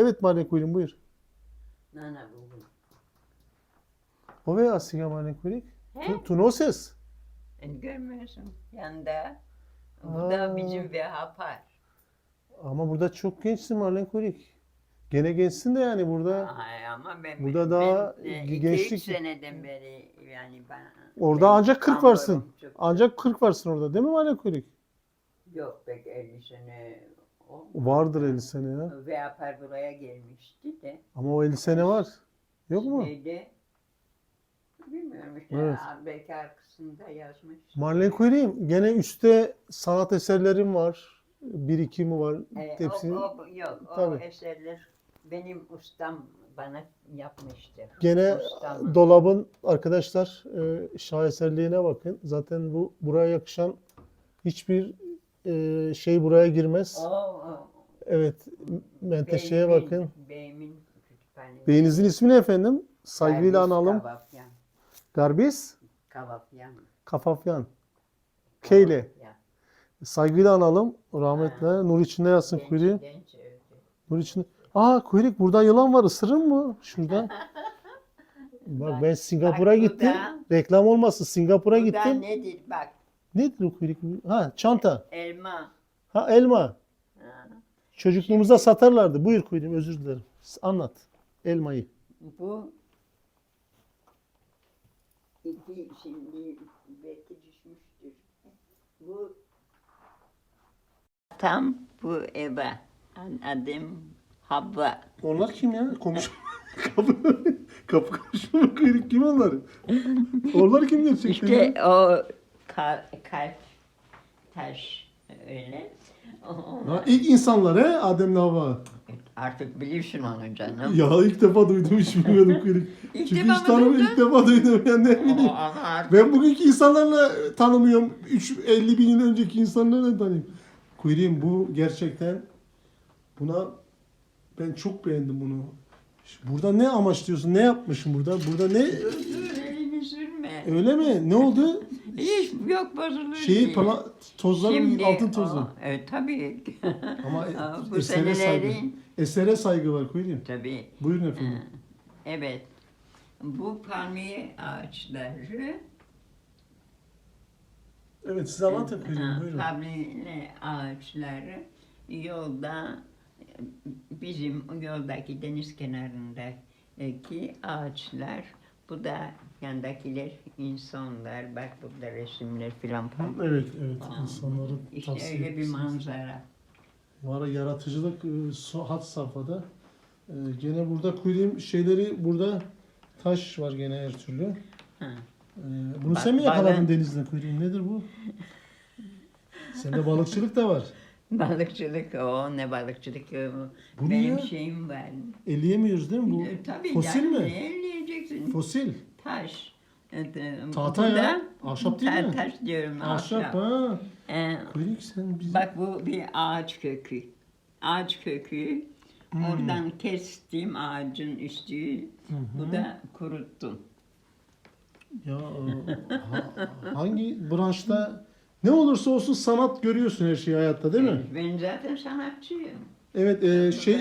Evet Marlen Kuyruk buyur. Nana bugün. O ve Asiga Marlen Kuyruk. Tu, tu noses? Görmüyorsun yanında. Bu da bizim bir hapar. Ama burada çok gençsin Marlen Kuyruk. Gene gençsin de yani burada. Ay, ama ben Burada daha ben, gençlik- iki, üç seneden beri yani ben Orada ben ancak 40 varsın. Çok- Ancak 40 varsın orada değil mi Marlen Kuyruk? Yok pek 50 sene olmadı. Vardır 50 sene ya. Ve yapar buraya gelmişti de. Ama o 50 sene var. Yok mu? Şeyde, bilmiyorum işte Evet. belki arkasında yazmış. Marlen Kuyruk'um gene üstte sanat eserlerim var. Birikimi var. E, Hepsini. o, o, yok o Tabii. eserler benim ustam bana yapmıştır. Gene Ustam. dolabın arkadaşlar e, şaheserliğine bakın. Zaten bu buraya yakışan hiçbir e, şey buraya girmez. O, o Evet, menteşeye beyimin- bakın. Beyimin kütüphanesi. Beyinizin ismi ne efendim? Saygıyla Servis analım. Kavafyan. Garbis, Kavafyan. Kafafyan. Keyle. Kavafyan. Saygıyla analım. Rahmetle. Nur içinde yatsın Genç, kuyruğu. genç öldü. Nur içinde. Aa kuyruk burada yılan var. Isırır mı? Şurada. Bak Bak, ben Singapur'a bak bu gittim. da- Reklam olmasın. Singapur'a Bu da gittim. nedir bak Nedir o kuyruk? Ha çanta. elma. Ha elma. Ha. Çocukluğumuzda satarlardı. Buyur kuyruğum özür dilerim. Anlat. Elmayı. Bu iki şimdi belki düşmüştür. Bu tam bu Eva. Adım Havva. Onlar kim ya? Komşu. kapı, kapı komşu mu kuyruk kim onlar? Onlar kim gerçekten? İşte ya? o ka- kalp taş öyle. O- Ha, ilk insanlar he Adem'le Havva. Artık biliyorsun onu canım. Ya ilk defa duydum hiç bilmiyordum kuyruk. İlk Çünkü defa hiç mı tanımıyorum duydun? ilk defa duydum ben ne bileyim. Ama artık Ben bugünkü insanlarla tanımıyorum. 3 50 bin yıl önceki insanlarla tanıyorum. Kuyruğum bu gerçekten buna ben çok beğendim bunu. Burada ne amaçlıyorsun? Ne yapmışsın burada? Burada ne? Dur elini sürme. Öyle mi? Ne oldu? Hiç yok bozulur Şeyi pala, tozları Şimdi altın tozu. o- evet tabii. Ama e- Aa, bu esere saygı. senelerin Esere saygı var kuyruğum. tabii. Buyurun efendim. Evet. Bu palmiye ağaçları Evet siz anlatın kuyruğum. Buyurun. palmiye ağaçları yolda bizim yoldaki deniz kenarındaki ağaçlar bu da yandakiler insanlar bak burada resimler filan falan. Evet evet Aa, insanların İşte tavsiye öyle bir etmişsiniz. manzara. Ya, yaratıcılık e, so- had safhada. E, gene burada kuyruğum şeyleri burada taş var gene her türlü. Ha. E, bunu Bak- sen mi yakaladın bazen- denizde kuyruğum? Nedir bu? Sende balıkçılık da var. Balıkçılık o ne balıkçılık o. Bu ne Benim ya? şeyim var. Elleyemiyoruz değil mi bu? E, Tabii Fosil yani mi? ne Fosil. Taş. E, Tahta ya. Ahşap değil mi? Taş diyorum. Ahşap ahşap. ha. E, Kuyruk sen bizim... bak bu bir ağaç kökü. Ağaç kökü. Hmm. Oradan kestim ağacın üstü. Bu da kuruttum. Ya e, ha- hangi branşta ne olursa olsun sanat görüyorsun her şeyi hayatta değil mi? Ben zaten sanatçıyım. Evet e, şey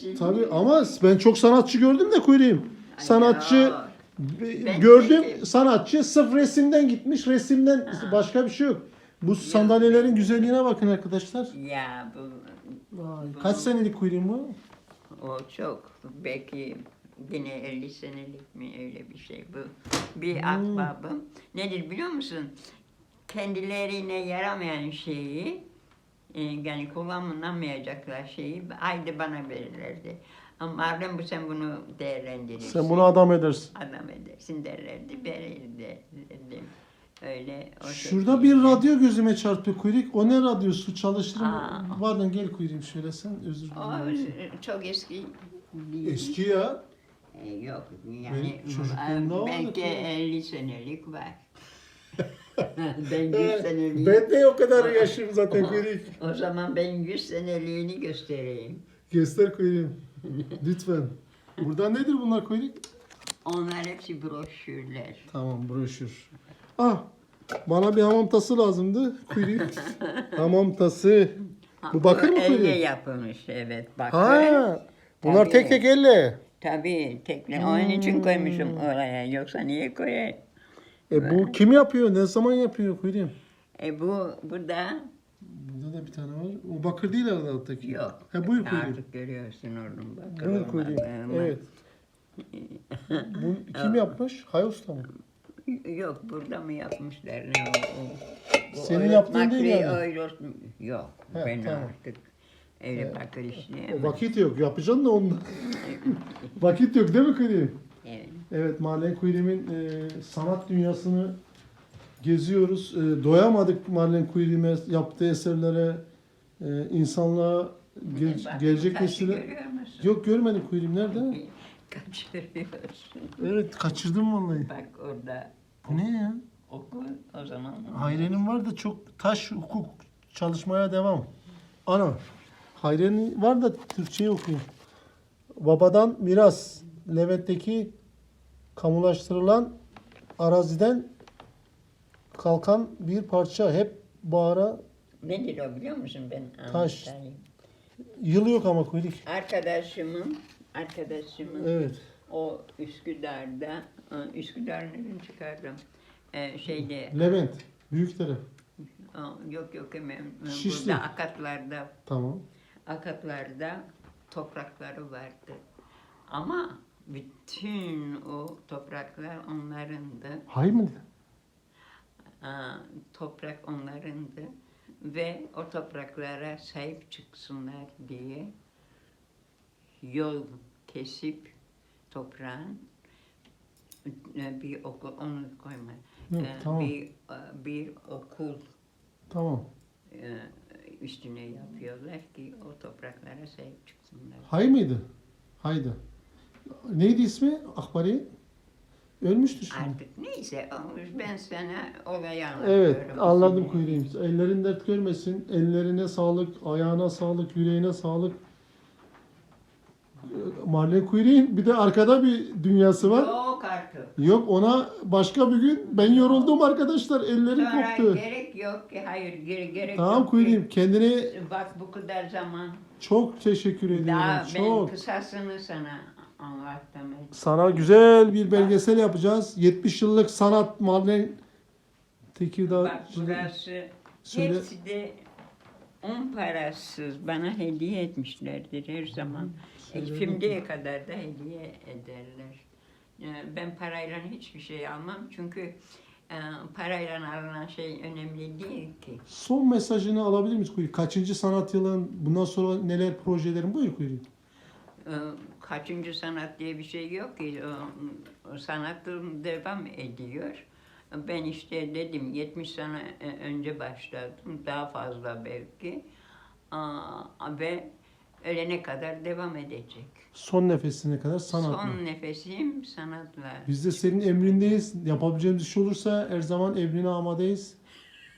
şey tabii ama ben çok sanatçı gördüm de kuyruğum. Sanatçı Ben gördüm değilim. sanatçı sırf resimden gitmiş resimden başka bir şey yok. Bu sandalyelerin güzelliğine bakın arkadaşlar. Ya bu Vay, kaç senelik kuyruğum bu? O çok. Belki yine 50 senelik mi öyle bir şey bu. Bir Hmm. ahbabım. Nedir biliyor musun? Kendilerine yaramayan şeyi e, yani kullanılamayacaklar şeyi haydi bana verirlerdi. Ama madem bu sen bunu değerlendirirsin. Sen bunu adam edersin. adam edersin derlerdi. Verirdi dedim. Öyle o Şurada şekilde. bir radyo gözüme çarpıyor kuyruk. O ne radyosu? Çalıştırın. Aa. Pardon gel kuyruğum şöyle sen özür O dilerim. çok eski değil. Eski ya. E, Yok yani Benim belki ki. 50 senelik var. ben 100 senelik. Ben de o kadar yaşım zaten kuyruk. O zaman ben 100 seneliğini göstereyim. Göster kuyruğum. Lütfen. Burada nedir bunlar kuyruk? Onlar hepsi broşürler. Tamam broşür. Ah bana bir hamam tası lazımdı. Kuyruk. hamam tası. Bu bakır mı Elle kuyruk? yapılmış evet bakır. Ha. Bunlar tek Tabii. tek elle. Tabii tekne. Onun için Hmm. koymuşum oraya. Yoksa niye koyayım? E bu kim yapıyor? Ne zaman yapıyor Kuyruğum? E bu burada Burada da bir tane var. O bakır değil herhalde alttaki. yok. Ha buyur Kuyruğum. Artık görüyorsun onun bakır Buyur olmadığını. Evet. Bu kim yapmış? Hay Usta mı? Yok burada mı yapmışlar ne o? o. Bu Senin yaptığın değil değil, yani. oyrot- Yok He, ben tamam. artık öyle bakır O işleyemem. vakit yok. Yapacaksın da ondan. vakit yok değil mi Kuyruğum? Evet. Evet Marlene Kuyruğum'un e, sanat dünyasını geziyoruz. E, doyamadık Marlene Kuyruğum'e yaptığı eserlere, e, insanlığa ge- Bak, gelecek taşı nesile... görüyor musun? Yok görmedim Kuyruğum. Nerede? Kaçırıyorsun. Evet kaçırdım vallahi. Bak orada Bu ne ya? oku o zaman. Hayre'nin var da çok taş hukuk çalışmaya devam. Ana. Hayre'nin var da Türkçeyi okuyayım. Babadan miras. Levent'teki kamulaştırılan araziden kalkan bir parça. Hep bağıra Nedir o biliyor musun ben Taş. anlatayım. yılı yok ama kuyruk. Arkadaşımın, arkadaşımın Evet. o Üsküdar'da, e, Üsküdar nereden çıkardım? Ee, şeyde, Levent. Büyükdere. Aa, yok yok hemen e, Şişli. burada akatlarda, Tamam. akatlarda toprakları vardı. Ama bütün o topraklar onlarındı. Hay mı? Aa, toprak onlarındı ve o topraklara sahip çıksınlar diye yol kesip toprağın bir okul onu koyma Yok, e, tamam. bir e, bir okul Tamam. e, üstüne yapıyorlar ki o topraklara sahip çıksınlar. Hay mıydı? Haydi. Neydi ismi? Akbari? Ölmüştü şimdi. Artık neyse olmuş ben sana olayı Evet anlatıyorum. anladım Şimdi. kuyruğum. Ellerin dert görmesin. Ellerine sağlık, ayağına sağlık, yüreğine sağlık. Marlene kuyruğun bir de arkada bir dünyası var. Yok artık. Yok ona başka bir gün ben yoruldum arkadaşlar. Ellerim Sonra koptu. gerek yok ki hayır gere- gerek Tamam yok ki. kuyruğum kendine Bak bu kadar zaman çok teşekkür ediyorum. daha ben Çok. kısasını sana. Sana güzel bir belgesel yapacağız. 70 yıllık sanat Marlene Tekirdağ. Bak burası Söyle. hepsi de un parasız bana hediye etmişlerdir her zaman. Söyle kadar da hediye ederler. E, Ben parayla hiçbir şey almam çünkü e, parayla alınan şey önemli değil ki. Son mesajını alabilir miyiz Kuyruğum? Kaçıncı sanat yılın? Bundan sonra neler projelerin? Buyur Kuyruğum. E, Kaçıncı sanat diye bir şey yok ki. O Sanatım devam ediyor. Ben işte dedim 70 sene e, önce başladım. Daha fazla belki. Ve ölene kadar devam edecek. Son nefesine kadar sanat. Son nefesim sanatla. Biz de senin emrindeyiz. Yapabileceğimiz iş olursa her zaman emrine amadeyiz.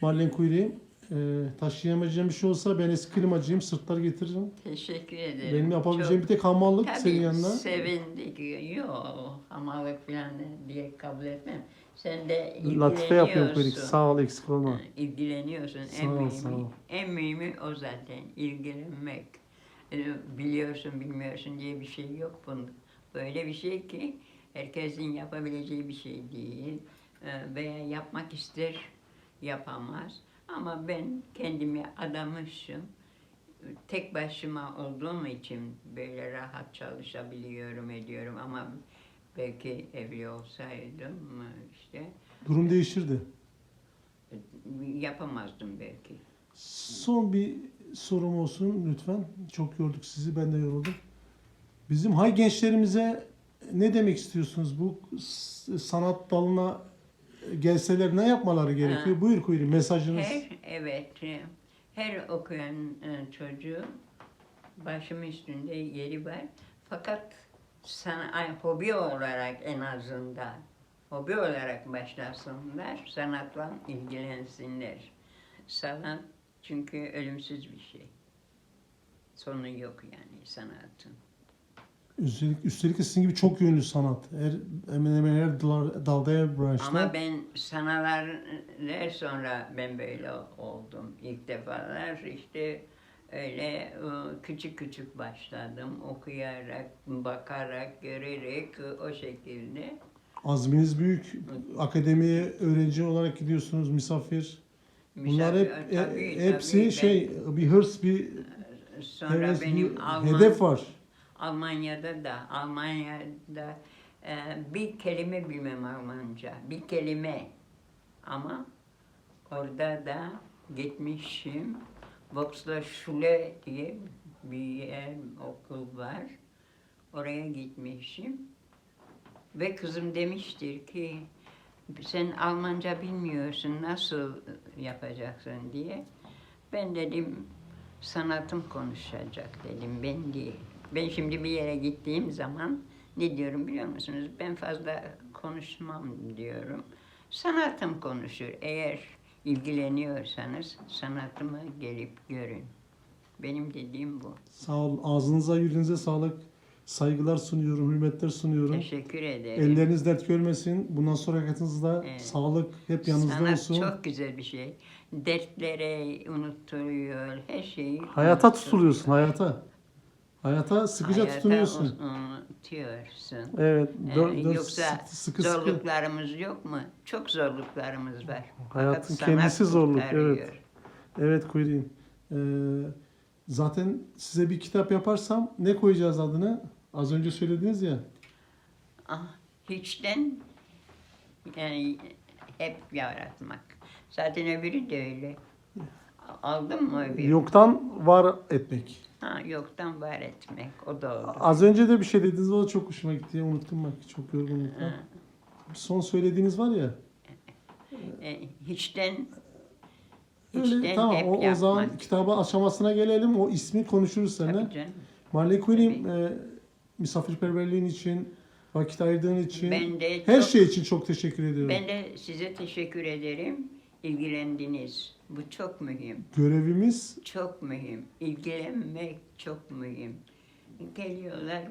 Marlen Kuyruğum. Ee, taşıyamayacağım bir şey olsa ben eski klimacıyım. Sırtlar getiririm. Teşekkür ederim. Benim yapabileceğim Çok- bir tek hamallık Tabii senin yanına. sevindik. Yok hamalık falan diye kabul etmem. Sen de Latife yapıyorum ilgileniyorsun. Sağ ol eksik olma. İlgileniyorsun. Sağ en ol, mühimi, sağ ol. en mühimi o zaten. ilgilenmek. Ee, Biliyorsun bilmiyorsun diye bir şey yok bunda. Böyle bir şey ki herkesin yapabileceği bir şey değil. Ee, Veya yapmak ister yapamaz. Ama ben kendimi adamışım. Tek başıma olduğum için böyle rahat çalışabiliyorum ediyorum ama belki evli olsaydım işte Durum değişirdi. yapamazdım belki. Son bir sorum olsun lütfen. Çok yorduk sizi. Ben de yoruldum. Bizim hay gençlerimize ne demek istiyorsunuz? Bu sanat dalına gelseler ne yapmaları gerekiyor? Ha. Buyur Kuyruğum mesajınız. Her evet her okuyan e, çocuğu başım üstünde yeri var. Fakat sana hobi olarak en azından hobi olarak başlasınlar, sanatla ilgilensinler. Sanat çünkü ölümsüz bir şey. Sonu yok yani sanatın. Üstelik, üstelik de sizin gibi çok yönlü sanat. Her, hemen hemen her dal- dalda her branşta. Ama ben sanalar sonra ben böyle oldum. İlk defalar işte Öyle e, küçük küçük başladım. Okuyarak, bakarak, görerek e, o şekilde. Azminiz büyük. Akademiye öğrenci olarak gidiyorsunuz, misafir. Bunlar hep e- tabii, hepsi tabii. Ben- şey bir hırs, bir Sonra heves, benim bir Alman, hedef var. Almanya'da da, Almanya'da e, bir kelime bilmem Almanca. Bir kelime. Ama orada da gitmişim. Voxler Schule diye bir yer, okul var. Oraya gitmişim. Ve kızım demiştir ki sen Almanca bilmiyorsun nasıl yapacaksın diye. Ben dedim sanatım konuşacak dedim ben değil. Ben şimdi bir yere gittiğim zaman ne diyorum biliyor musunuz? Ben fazla konuşmam diyorum. Sanatım konuşur. Eğer ilgileniyorsanız sanatımı gelip görün. Benim dediğim bu. Sağ ol. Ağzınıza, yüreğinize sağlık. Saygılar sunuyorum, hürmetler sunuyorum. Teşekkür ederim. Elleriniz dert görmesin. Bundan sonra hayatınızda Evet. sağlık hep yanınızda Sanat olsun. çok güzel bir şey. Dertlere unutturuyor, her şeyi Hayata unutturuyor. tutuluyorsun, hayata. Hayata sıkıca Hayata tutunuyorsun. un- unutuyorsun. Evet. Ee, Dört, dört Yoksa sıkı sıkı. sıkı. zorluklarımız yok mu? Çok zorluklarımız var. Hayatın Fakat sanat kendisi zorluk, kurtarıyor. evet. Evet Kuyruğum. Ee, zaten size bir kitap yaparsam ne koyacağız adını? Az önce söylediniz ya. Ah, hiçten yani hep yaratmak. Zaten öbürü de öyle. Aldın mı öbürü? Yoktan var etmek. Ha, yoktan var etmek. O doğru. Az önce de bir şey dediniz o da çok hoşuma gitti. Unuttum bak çok yorgunlukla. Ha. Son söylediğiniz var ya. E, hiçten Öyle, hiçten tamam hep o, o zaman kitaba aşamasına gelelim. O ismi konuşuruz seninle. Marley Queen'im e, misafirperverliğin için, vakit ayırdığın için, Ben de her çok- şey için çok teşekkür ediyorum. Ben de size teşekkür ederim. İlgilendiniz. Bu çok mühim. Görevimiz Çok mühim. İlgilenmek çok mühim. Geliyorlar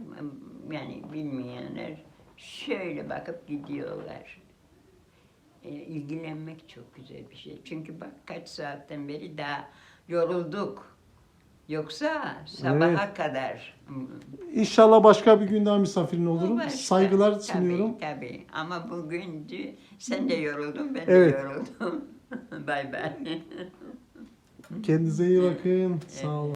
yani bilmeyenler şöyle bakıp gidiyorlar. E, ilgilenmek çok güzel bir şey. Çünkü bak kaç saatten beri daha yorulduk. Yoksa sabaha kadar. İnşallah başka bir gün daha misafirin olurum. başka. Saygılar Tabii, sunuyorum. Tabii ama bugündü. Sen de yoruldun, ben Evet. de yoruldum. bay bay. Kendinize iyi bakın. Sağ olun.